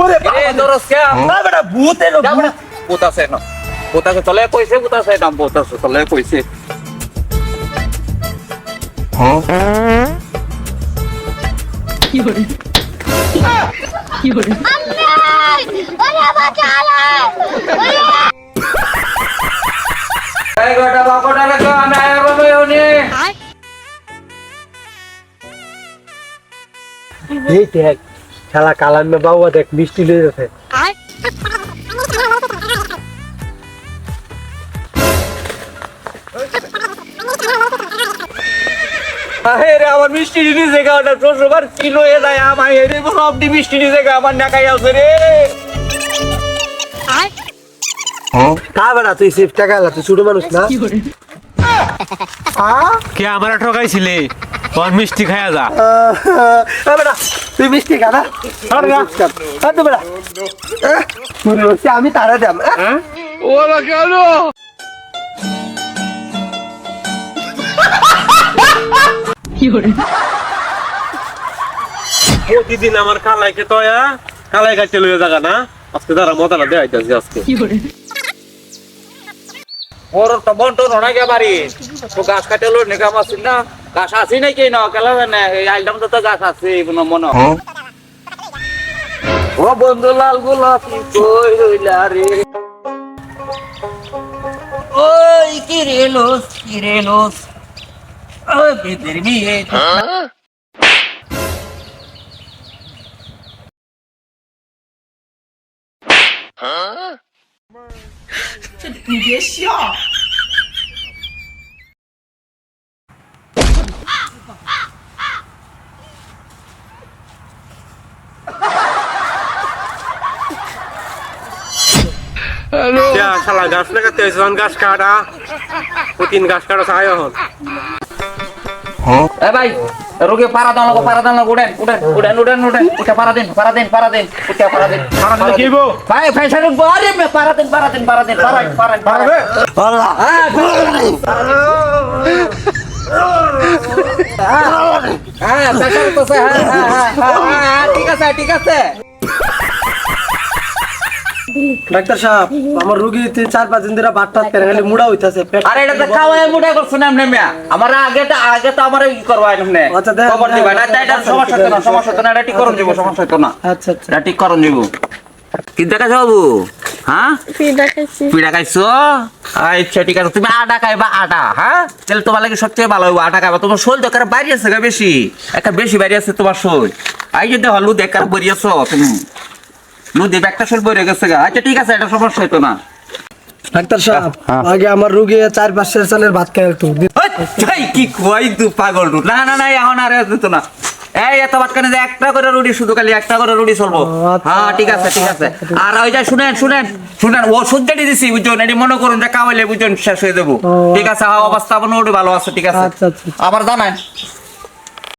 ওরে দরস কে? বাবা বেটা ভূত এলো না। ভূত আছে না। ভূত আছে চলে কইছে ভূত আছে না ভূত আছে চলে কইছে। ওরে বাঁচালে ওরে এই গোটা বাপটা রে আমি আয়া রবে উনি এই দেখ শালা কালাম মে বাবা দেখ মিষ্টি লয়ে যাচ্ছে। আরে? আমার মিষ্টি নিচে গাওটা শ্বশুরবার কিলো এ যায় আমার এরে সব মিষ্টি নিচে গা আমার নাকাই আছে রে। কা বেটা তুই সেফ টাকা তুই ছোট মানুষ না? কে আমার ঠকাইছিলে? তোর মিষ্টি খায়া যা। বেটা তুই মিষ্টি খা না? আরে না আ তো বেটা। মনে হচ্ছে আমি তারা দাম আহ? প্রতিদিন আমার কালাইকে তয়া কালাই কাটতে লইয়া জাগা না। আজকে তারা মজাটা দেখাইতেছি আজকে। ওর তো বন্ট নড়া বাড়ি। তো গাছ কাটে লো নেকাম আছে না? গাছ আছে নাকি না? কেলা না এই আইলাম তো গাছ আছে মনে ও বন্ধু, লাল গোলাপি কই রইলা রে? ওই কি রে যা শালা গাছ লাগাতে হয়েছে গাছ কাটা প্রতিদিন গাছ কাটা চাই হল এ ভাই রোগে পারা দাও লাগো পারা দাও লাগো উড়েন উড়েন উড়েন উড়েন উড়েন উঠে পারা দিন পারা দিন পারা দিন উঠে পারা দিন পারা দিলে কি হইবো? ভাই ভাই সাইড আরে মে পারা দিন পারা দিন পারা দিন পারা পারা পারা আল্লাহ হ্যাঁ হ্যাঁ হ্যাঁ হ্যাঁ হ্যাঁ হ্যাঁ ঠিক আছে ঠিক আছে ডাক্তার সাহেব আমার রুগী তিন চার পাঁচ দিন ধরে ভাত টাত করে খালি মুড়া হইতাছে আরে এটা তো খাওয়াই মুডা করছ না মিয়া আমার আগে তো আগে তো আমার ই করবা এমনি আচ্ছা, দেন, খবর দিবা। না এটা সমস্যা তো না সমস্যা তো না এটা ঠিক করুন যাব সমস্যা তো না। আচ্ছা আচ্ছা। এটা ঠিক করুন যাব কি দেখা যাব হ্যাঁ? পিঠা খাইছি। পিঠা খাইছো? আচ্ছা ঠিক আছে। তুমি আটা খাইবা আটা হ্যাঁ? তাহলে তোমার লাগে সবচেয়ে ভালো হইব আটা খাইবা। তোমার শোল তো কার বাইরে আছে বেশি। একটা বেশি বাইরে আছে তোমার শোল। আই যদি হলু দেখার বরিয়াছো তুমি। একটা শোল বইরে গেছে গা। আচ্ছা ঠিক আছে এটা সমস্যা হইতো না। ডাক্তার সাহেব আগে আমার রুগী চার পাঁচ চালের ভাত খাই একটু। এই কি তু পাগল না না না এখন আর দিত না। এই এত যে একটা করে রুটি শুধু খালি একটা করে রুটি চলবো। আচ্ছা, হ্যাঁ ঠিক আছে ঠিক আছে। আর ওই যে শুনেন শুনেন শুনেন ও সুদ্দাটি দিছি বুঝছেন এটি মনে করুন যে কাওয়াইলে বুঝছেন শেষ হয়ে ও, ঠিক আছে হ্যাঁ অবস্থা আপনার ভালো আছে ঠিক আছে। আচ্ছা, আচ্ছা। আবার জানান